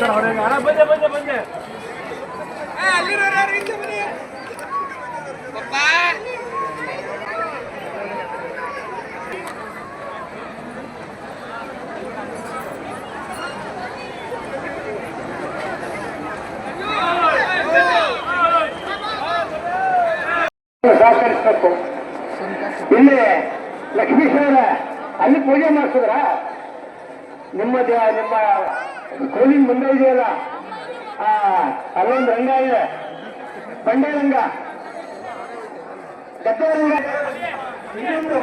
ಬಂದೆ ಬಂದೆ ಬಂದೆ. ಸಹಕರಿಸಬೇಕು ಇಲ್ಲಿ ಲಕ್ಷ್ಮೀಶ್ವರ ಅಲ್ಲಿ ಪೂಜೆ ಮಾಡಿಸಿದ್ರ? ನಿಮ್ಮ ದೇ- ನಿಮ್ಮ ಕೋಲಿನ ಮುಂದೆ ಇದೆಯಲ್ಲ? ಆ, ಅಲ್ಲೊಂದು ರಂಗ ಇದೆ. ಬಂಡೆ ರಂಗ. ಗದ್ದೆ ರಂಗ. ಇನ್ನೊಂದು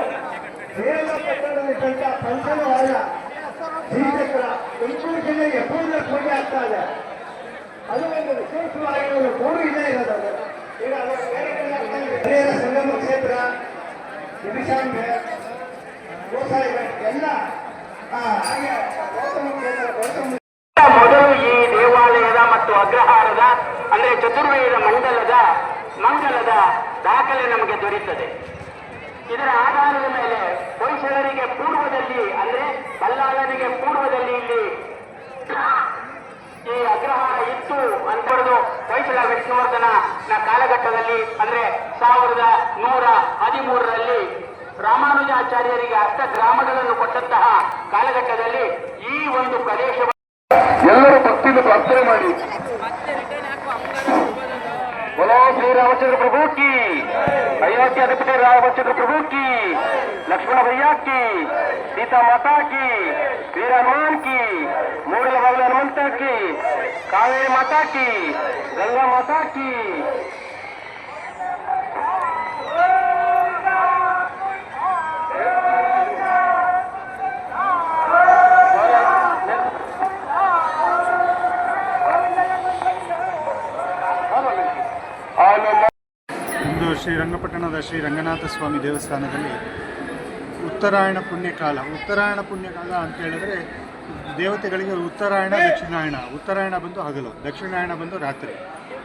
ಕಟ್ಟಡದಂತ ಪಂಚಮವಾದ ಶ್ರೀಚಕ್ರ ತುಮಕೂರು ಜಿಲ್ಲೆಗೆ ಪೂರ್ಣ ಆಗ್ತಾ ಇದೆ. ಅದು ಒಂದು ವಿಶೇಷವಾಗಿ ಒಂದು ಇದೆ. ಹಿರಿಯರ ಸಂಗಮ ಕ್ಷೇತ್ರ ಎಲ್ಲ ಹಾಗೆ ಗೌತಮ ಕ್ಷೇತ್ರ ಗೌತಮ ಮೊದಲು ಈ ದೇವಾಲಯದ ಮತ್ತು ಅಗ್ರಹಾರದ ಅಂದ್ರೆ ಚತುರ್ವೇದ ಮಂಡಲದ ಮಂಗಲದ ದಾಖಲೆ ನಮಗೆ ದೊರೆಯುತ್ತದೆ ಇದರ ಆಧಾರದ ಮೇಲೆ ಹೊಯ್ಸಳರಿಗೆ ಪೂರ್ವದಲ್ಲಿ ಅಂದ್ರೆ ಬಲ್ಲಾಳನಿಗೆ ಪೂರ್ವದಲ್ಲಿ ಇಲ್ಲಿ ಈ ಅಗ್ರಹಾರ ಇತ್ತು ಅನ್ಬಾರ್ದು ಹೊಯ್ಸಳ ವಿಷ್ಣುವರ್ಧನ ಕಾಲಘಟ್ಟದಲ್ಲಿ ಅಂದ್ರೆ ಸಾವಿರದ ನೂರ ಹದಿಮೂರರಲ್ಲಿ ರಾಮಾನುಜಾಚಾರ್ಯರಿಗೆ ಅರ್ಥ ಗ್ರಾಮಗಳನ್ನು ಕೊಟ್ಟಂತಹ ಕಾಲಘಟ್ಟದಲ್ಲಿ ಈ ಒಂದು ಪ್ರದೇಶವನ್ನು ಎಲ್ಲರೂ ಭಕ್ತಿಯಿಂದ ಪ್ರಾರ್ಥನೆ ಮಾಡಿ. बोलो श्री रामचंद्र प्रभु की अयोध्या अधिपति रामचंद्र प्रभु की लक्ष्मण भैया की सीता माता की वीर हनुमान की मूडल बाबुल हनुमंत की कावेरी माता की गंगा माता की ಶ್ರೀರಂಗಪಟ್ಟಣದ ಶ್ರೀ ರಂಗನಾಥ ಸ್ವಾಮಿ ದೇವಸ್ಥಾನದಲ್ಲಿ ಉತ್ತರಾಯಣ ಪುಣ್ಯಕಾಲ. ಉತ್ತರಾಯಣ ಪುಣ್ಯಕಾಲ ಅಂತ ಹೇಳಿದ್ರೆ ದೇವತೆಗಳಿಗೆ ಉತ್ತರಾಯಣ, ದಕ್ಷಿಣಾಯಣ. ಉತ್ತರಾಯಣ ಬಂದು ಹಗಲು, ದಕ್ಷಿಣಾಯಣ ಬಂದು ರಾತ್ರಿ.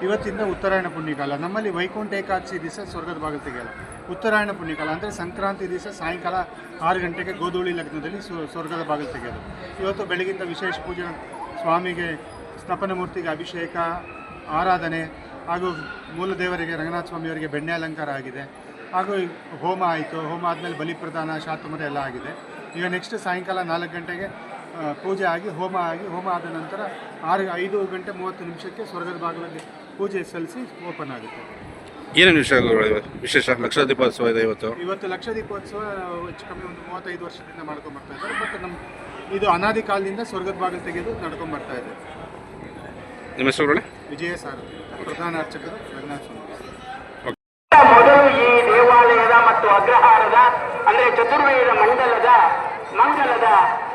ಇವತ್ತಿಂದ ಉತ್ತರಾಯಣ ಪುಣ್ಯಕಾಲ. ನಮ್ಮಲ್ಲಿ ವೈಕುಂಠ ಏಕಾದಶಿ ದಿವಸ ಸ್ವರ್ಗದ ಭಾಗ ತೆಗೆಯಲ್ಲ. ಉತ್ತರಾಯಣ ಪುಣ್ಯಕಾಲ ಅಂದರೆ ಸಂಕ್ರಾಂತಿ ದಿವಸ ಸಾಯಂಕಾಲ ಆರು ಗಂಟೆಗೆ ಗೋಧೂಳಿ ಲಗ್ನದಲ್ಲಿ ಸ್ವರ್ಗದ ಭಾಗ ತೆಗೆಯೋದು. ಇವತ್ತು ಬೆಳಗಿಂದ ವಿಶೇಷ ಪೂಜೆ ಸ್ವಾಮಿಗೆ ಸ್ತಪನ ಮೂರ್ತಿಗೆ ಅಭಿಷೇಕ, ಆರಾಧನೆ ಹಾಗೂ ಮೂಲ ದೇವರಿಗೆ ರಂಗನಾಥ ಸ್ವಾಮಿಯವರಿಗೆ ಬೆಣ್ಣೆ ಅಲಂಕಾರ ಆಗಿದೆ. ಹಾಗೂ ಹೋಮ ಆಯಿತು. ಹೋಮ ಆದಮೇಲೆ ಬಲಿಪ್ರದಾನ ಶಾತಮರ ಎಲ್ಲ ಆಗಿದೆ. ಈಗ ನೆಕ್ಸ್ಟ್ ಸಾಯಂಕಾಲ ನಾಲ್ಕು ಗಂಟೆಗೆ ಪೂಜೆ ಆಗಿ ಹೋಮ ಆಗಿ ಹೋಮ ಆದ ನಂತರ ಆರು ಐದು ಗಂಟೆ ಮೂವತ್ತು ನಿಮಿಷಕ್ಕೆ ಸ್ವರ್ಗದ ಭಾಗದಲ್ಲಿ ಪೂಜೆ ಸಲ್ಲಿಸಿ ಓಪನ್ ಆಗುತ್ತೆ. ಏನೇನು ವಿಷಯಗಳು? ವಿಶೇಷ ಲಕ್ಷ ದೀಪೋತ್ಸವ ಇದೆ ಇವತ್ತು? ಇವತ್ತು ಲಕ್ಷ ದೀಪೋತ್ಸವ ಹೆಚ್ಚು ಕಮ್ಮಿ ಒಂದು ಮೂವತ್ತೈದು ವರ್ಷದಿಂದ ಮಾಡ್ಕೊಂಡು ಬರ್ತಾ ಇದ್ದಾರೆ. ಬಟ್ ನಮ್ಮ ಇದು ಅನಾದಿ ಕಾಲದಿಂದ ಸ್ವರ್ಗದ ಭಾಗ ತೆಗೆದು ನಡ್ಕೊಂಬರ್ತಾ ಇದೆ. ನಿಮ್ಮ ಹೆಸರುಗಳೇ ವಿಜಯ ಸಾರಥಿ ಪ್ರಧಾನ ಅರ್ಚಕರು ರಘುನಾಥ ಮೊದಲು ಈ ದೇವಾಲಯದ ಮತ್ತು ಅಗ್ರಹಾರದ, ಅಂದ್ರೆ ಚತುರ್ವೇದ ಮಂಡಲದ, ಮಂಗಲದ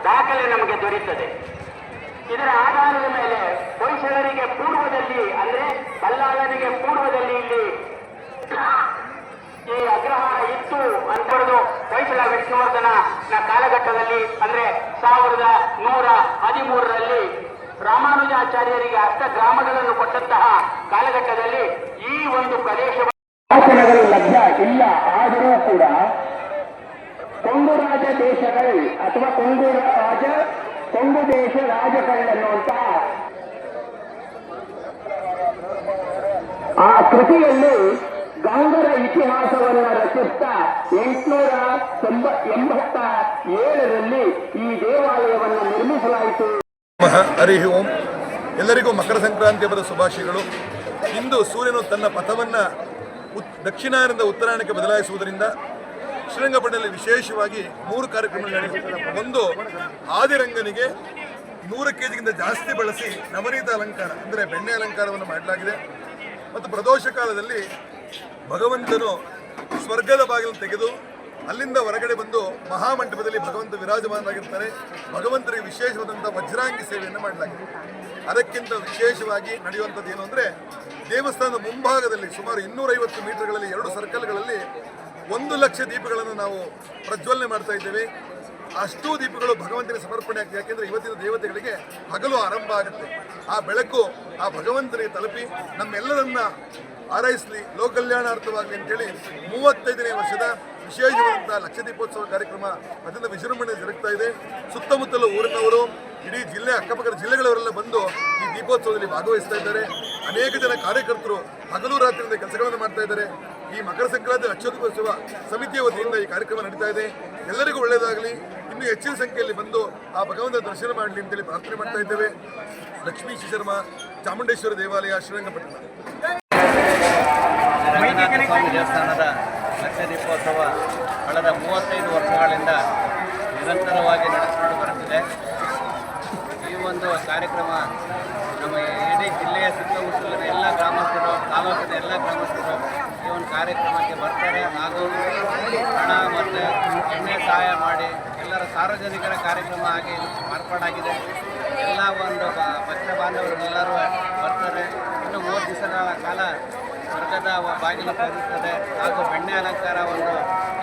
ದಾಖಲೆ ನಮಗೆ ದೊರೆಯುತ್ತದೆ ಇದರ ಆಧಾರದ ಮೇಲೆ ಹೊಯ್ಸಳರಿಗೆ ಪೂರ್ವದಲ್ಲಿ, ಅಂದ್ರೆ ಬಲ್ಲಾಳನಿಗೆ ಪೂರ್ವದಲ್ಲಿ ಇಲ್ಲಿ ಈ ಅಗ್ರಹಾರ ಇತ್ತು ಅನ್ಬಾರ್ದು ಹೊಯ್ಸಳ ವಿಷ್ಣುವರ್ಧನ ಕಾಲಘಟ್ಟದಲ್ಲಿ, ಅಂದ್ರೆ ಸಾವಿರದ ನೂರ ಹದಿಮೂರರಲ್ಲಿ ರಾಮಾನುಜಾಚಾರ್ಯರಿಗೆ ಅರ್ಥ ಗ್ರಾಮಗಳನ್ನು ಕೊಟ್ಟಂತಹ ಕಾಲಘಟ್ಟದಲ್ಲಿ ಈ ಒಂದು ಪ್ರದೇಶ ಶಾಸನಗಳು ಲಭ್ಯ ಇಲ್ಲ. ಆದರೂ ಕೂಡ ಕೊಂಗು ರಾಜ ದೇಶಗಳು ಅಥವಾ ಕೊಂಗು ರಾಜ, ಕೊಂಗು ದೇಶ ರಾಜಗಳನ್ನುವಂತ ಆ ಕೃತಿಯಲ್ಲಿ ಗಾಂಧರ ಇತಿಹಾಸವನ್ನು ರಚಿಸ್ತಾ ಎಂಟುನೂರ ತೊಂಬ ಎಂಬತ್ತ ಏಳರಲ್ಲಿ ಈ ದೇವಾಲಯವನ್ನು ನಿರ್ಮಿಸಲಾಯಿತು. ನಮಃ ಹರಿ ಓಂ. ಎಲ್ಲರಿಗೂ ಮಕರ ಸಂಕ್ರಾಂತಿ ಹಬ್ಬದ ಶುಭಾಶಯಗಳು. ಇಂದು ಸೂರ್ಯನು ತನ್ನ ಪಥವನ್ನು ಉತ್, ದಕ್ಷಿಣಾಯನದ ಉತ್ತರಾಯಣಕ್ಕೆ ಬದಲಾಯಿಸುವುದರಿಂದ ಶ್ರೀರಂಗಪಟ್ಟಣದಲ್ಲಿ ವಿಶೇಷವಾಗಿ ಮೂರು ಕಾರ್ಯಕ್ರಮಗಳು ನಡೆಯುತ್ತವೆ. ಒಂದು ಆದಿರಂಗನಿಗೆ ನೂರು ಕೆ ಜಿಗಿಂತ ಜಾಸ್ತಿ ಬಳಸಿ ನವನೀತ ಅಲಂಕಾರ, ಅಂದರೆ ಬೆಣ್ಣೆ ಅಲಂಕಾರವನ್ನು ಮಾಡಲಾಗಿದೆ. ಮತ್ತು ಪ್ರದೋಷ ಕಾಲದಲ್ಲಿ ಭಗವಂತನು ಸ್ವರ್ಗದ ಬಾಗಿಲು ತೆಗೆದು ಅಲ್ಲಿಂದ ಹೊರಗಡೆ ಬಂದು ಮಹಾಮಂಟಪದಲ್ಲಿ ಭಗವಂತ ವಿರಾಜಮಾನರಾಗಿರ್ತಾರೆ. ಭಗವಂತರಿಗೆ ವಿಶೇಷವಾದಂಥ ವಜ್ರಾಂಗಿ ಸೇವೆಯನ್ನು ಮಾಡಲಾಗಿದೆ. ಅದಕ್ಕಿಂತ ವಿಶೇಷವಾಗಿ ನಡೆಯುವಂಥದ್ದು ಏನು ಅಂದರೆ, ದೇವಸ್ಥಾನದ ಮುಂಭಾಗದಲ್ಲಿ ಸುಮಾರು ಇನ್ನೂರೈವತ್ತು ಮೀಟರ್ಗಳಲ್ಲಿ ಎರಡು ಸರ್ಕಲ್ಗಳಲ್ಲಿ ಒಂದು ಲಕ್ಷ ದೀಪಗಳನ್ನು ನಾವು ಪ್ರಜ್ವಲನೆ ಮಾಡ್ತಾ ಇದ್ದೇವೆ. ಅಷ್ಟೂ ದೀಪಗಳು ಭಗವಂತನಿಗೆ ಸಮರ್ಪಣೆ ಆಗ್ತದೆ. ಯಾಕೆಂದರೆ ಇವತ್ತಿನ ದೇವತೆಗಳಿಗೆ ಹಗಲು ಆರಂಭ ಆಗುತ್ತೆ. ಆ ಬೆಳಕು ಆ ಭಗವಂತನಿಗೆ ತಲುಪಿ ನಮ್ಮೆಲ್ಲರನ್ನ ಆರೈಸಲಿ ಲೋಕಲ್ಯಾಣಾರ್ಥವಾಗಲಿ ಅಂತೇಳಿ ಮೂವತ್ತೈದನೇ ವರ್ಷದ ವಿಶೇಷವಾದಂತಹ ಲಕ್ಷ ದೀಪೋತ್ಸವ ಕಾರ್ಯಕ್ರಮ ಅತ್ಯಂತ ವಿಜೃಂಭಣೆ ಜರುಗ್ತಾ ಇದೆ. ಸುತ್ತಮುತ್ತಲ ಊರಿನವರು, ಇಡೀ ಜಿಲ್ಲೆ, ಅಕ್ಕಪಕ್ಕದ ಜಿಲ್ಲೆಗಳವರೆಲ್ಲ ಬಂದು ಈ ದೀಪೋತ್ಸವದಲ್ಲಿ ಭಾಗವಹಿಸ್ತಾ ಇದ್ದಾರೆ. ಅನೇಕ ಜನ ಕಾರ್ಯಕರ್ತರು ಹಗಲು ರಾತ್ರಿಯಿಂದ ಕೆಲಸಗಳನ್ನು ಮಾಡ್ತಾ ಇದ್ದಾರೆ. ಈ ಮಕರ ಸಂಕ್ರಾಂತಿ ಲಕ್ಷೋತ್ಸವ ಸಮಿತಿಯ ವತಿಯಿಂದ ಈ ಕಾರ್ಯಕ್ರಮ ನಡೀತಾ ಇದೆ. ಎಲ್ಲರಿಗೂ ಒಳ್ಳೆಯದಾಗಲಿ. ಇನ್ನೂ ಹೆಚ್ಚಿನ ಸಂಖ್ಯೆಯಲ್ಲಿ ಬಂದು ಆ ಭಗವಂತ ದರ್ಶನ ಮಾಡಲಿ ಅಂತೇಳಿ ಪ್ರಾರ್ಥನೆ ಮಾಡ್ತಾ ಇದ್ದೇವೆ. ಲಕ್ಷ್ಮೀ ಶರ್ಮಾ ಚಾಮುಂಡೇಶ್ವರಿ ದೇವಾಲಯ, ಶ್ರೀರಂಗಪಟ್ಟಣ. ದೇವಸ್ಥಾನದ ಲಕ್ಷ ದೀಪೋತ್ಸವ ಕಳೆದ ಮೂವತ್ತೈದು ವರ್ಷಗಳಿಂದ ನಿರಂತರವಾಗಿ ನಡೆಸಿಕೊಂಡು ಬರುತ್ತಿದೆ. ಈ ಒಂದು ಕಾರ್ಯಕ್ರಮ ನಮ್ಮ ಇಡೀ ಜಿಲ್ಲೆಯ ಸುತ್ತಮುತ್ತಲಿನ ಎಲ್ಲ ಗ್ರಾಮಸ್ಥರು, ತಾಲೂಕಿನ ಎಲ್ಲ ಗ್ರಾಮಸ್ಥರು ಈ ಒಂದು ಕಾರ್ಯಕ್ರಮಕ್ಕೆ ಬರ್ತಾರೆ. ಹಾಗೂ ಹಣ ಮತ್ತು ಎಣ್ಣೆ ಸಹಾಯ ಮಾಡಿ ಎಲ್ಲರ ಸಾರ್ವಜನಿಕರ ಕಾರ್ಯಕ್ರಮ ಆಗಿ ಮಾರ್ಪಾಡಾಗಿದೆ. ಎಲ್ಲ ಒಂದು ಪಕ್ಷ ಎಲ್ಲರೂ ಬರ್ತಾರೆ. ಇನ್ನು ಮೂರು ದಿವಸಗಳ ಕಾಲ ಸ್ವರ್ಗದ ಬಾಗಿಲು ತೆರೆಯುತ್ತದೆ ಹಾಗೂ ಬೆಣ್ಣೆ ಅಲಂಕಾರ ಒಂದು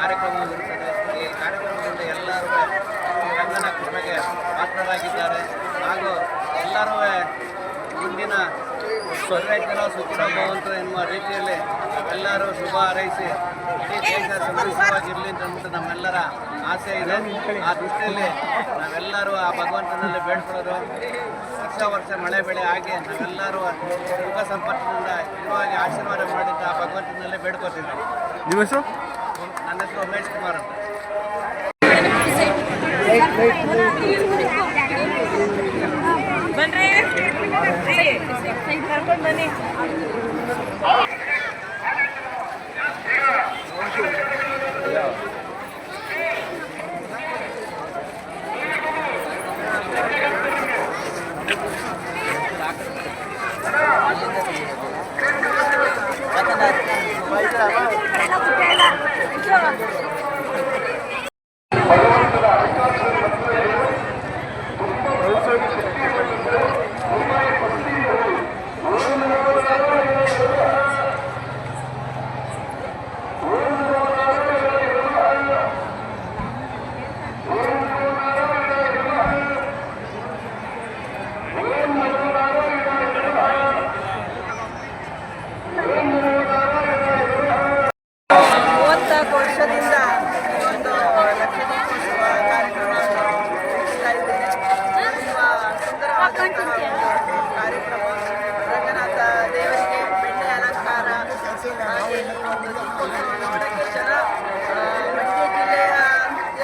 ಕಾರ್ಯಕ್ರಮವು ಇರುತ್ತದೆ ಈ ಕಾರ್ಯಕ್ರಮದಿಂದ ಎಲ್ಲರೂ ರಂಗನ ಕೃಪೆಗೆ ಪಾತ್ರರಾಗಿದ್ದಾರೆ. ಹಾಗೂ ಎಲ್ಲರೂ ಮುಂದಿನ ಸ್ವರ್ಗೈತನ ಸುಖಿನ ಭವಂತು ಎನ್ನುವ ರೀತಿಯಲ್ಲಿ ಎಲ್ಲರೂ ಶುಭ ಹಾರೈಸಿ, ಇಡೀ ದೇಶ ಸಂತೋಷವಾಗಿರಲಿ ಅಂತ ನಮ್ಮೆಲ್ಲರ ಆಸೆ ಇದೆ. ಆ ದೃಷ್ಟಿಯಲ್ಲಿ ನಾವೆಲ್ಲರೂ ಆ ಭಗವಂತನಲ್ಲಿ ಬೇಡ್ಕೊಳ್ಳೋದು. ವರ್ಷ ವರ್ಷ ಮಳೆ ಬೆಳೆ ಆಗಿ ನಾವೆಲ್ಲರೂ ಯುಗ ಸಂಪರ್ಕದಿಂದ ಇರುವಾಗಿ ಆಶೀರ್ವಾದ ಮಾಡಿದ್ದ ಆ ಭಗವಂತನಲ್ಲೇ ಬೇಡ್ಕೋತಿದ್ವಿ ನಿಮ್ಮ ಹೆಸರು? ನನ್ನ ಹೆಸರು ಉಮೇಶ್ ಕುಮಾರ್ ಅಂತ. ಬನ್ರಿ. ಕರ್ಕೊಂಡು ಬನ್ನಿ ಮೂವತ್ನಾಲ್ಕು ವರ್ಷದಿಂದ ಈ ಒಂದು ಲಕ್ಷದೀಪೋತ್ಸವ ಕಾರ್ಯಕ್ರಮ ನಡೆಸ್ತಾ ಇದ್ದೇನೆ ತುಂಬ ಸುಂದರವಾದಂತಹ ಒಂದು ಕಾರ್ಯಕ್ರಮ ರಂಗನಾಥ ದೇವರಿಗೆ ಬೆಣ್ಣೆ ಅಲಂಕಾರ ಹಾಗೆ ಈ ಒಂದು ದೀಪೋತ್ಸವ ನೋಡೋಕ್ಕೆ ಜನ ಆ, ಮಂಡ್ಯ ಜಿಲ್ಲೆಯ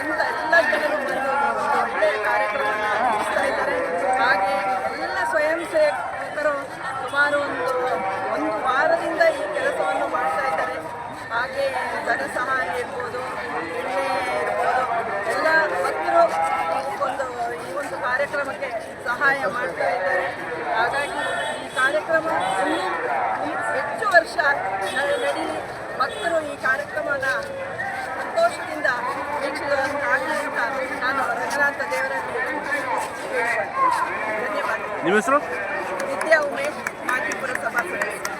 ಎಲ್ಲ ಎಲ್ಲ ಜನರು ಬಂದು ಒಂದು ಒಳ್ಳೆಯ ಕಾರ್ಯಕ್ರಮವನ್ನು ನಡೆಸ್ತಾ ಇದ್ದಾರೆ ಹಾಗೆ ಎಲ್ಲ ಸೇವಕರು ಸುಮಾರು ಒಂದು ಒಂದು ವಾರದಿಂದ ಈ ಕೆಲಸವನ್ನು ಮಾಡ್ತಾ ಇದ್ದಾರೆ. ಹಾಗೆ ಧನ ಸಹಾಯ ಇರ್ಬೋದು, ಎಣ್ಣೆ ಇರ್ಬೋದು, ಎಲ್ಲ ಭಕ್ತರು ಒಂದು, ಈ ಒಂದು ಕಾರ್ಯಕ್ರಮಕ್ಕೆ ಸಹಾಯ ಮಾಡ್ತಾ ಇದ್ದಾರೆ. ಹಾಗಾಗಿ ಈ ಕಾರ್ಯಕ್ರಮ ಇನ್ನೂ ಹೆಚ್ಚು ವರ್ಷ ನಡೀಲಿ ಭಕ್ತರು ಈ ಕಾರ್ಯಕ್ರಮನ ಸಂತೋಷದಿಂದ ವೀಕ್ಷಿಸುವಂತಾಗಲಿ ಅಂತ ನಾನು ರಂಗನಾಥ ದೇವರಲ್ಲಿ ಧನ್ಯವಾದ ನಿಮ್ಮ ಹೆಸರು? ಉಮೇಶ್ ಮಾಜಿ ಪುರಸಭಾ ಸದಸ್ಯ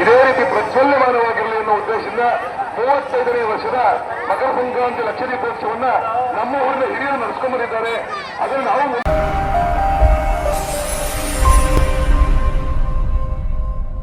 ಇದೇ ರೀತಿ ಪ್ರಜ್ವಲ್ಯಮಾನವಾಗಿರಲಿ ಅನ್ನೋ ಉದ್ದೇಶದಿಂದ ಮೂವತ್ತೈದನೇ ವರ್ಷದ ಮಕರ ಸಂಕ್ರಾಂತಿ ಲಕ್ಷ ದೀಪೋತ್ಸವನ್ನ ನಮ್ಮ ಊರಿನ ಹಿರಿಯರು ನಡೆಸ್ಕೊಂಡ್ಬಂದಿದ್ದಾರೆ ಅದನ್ನು ನಾವು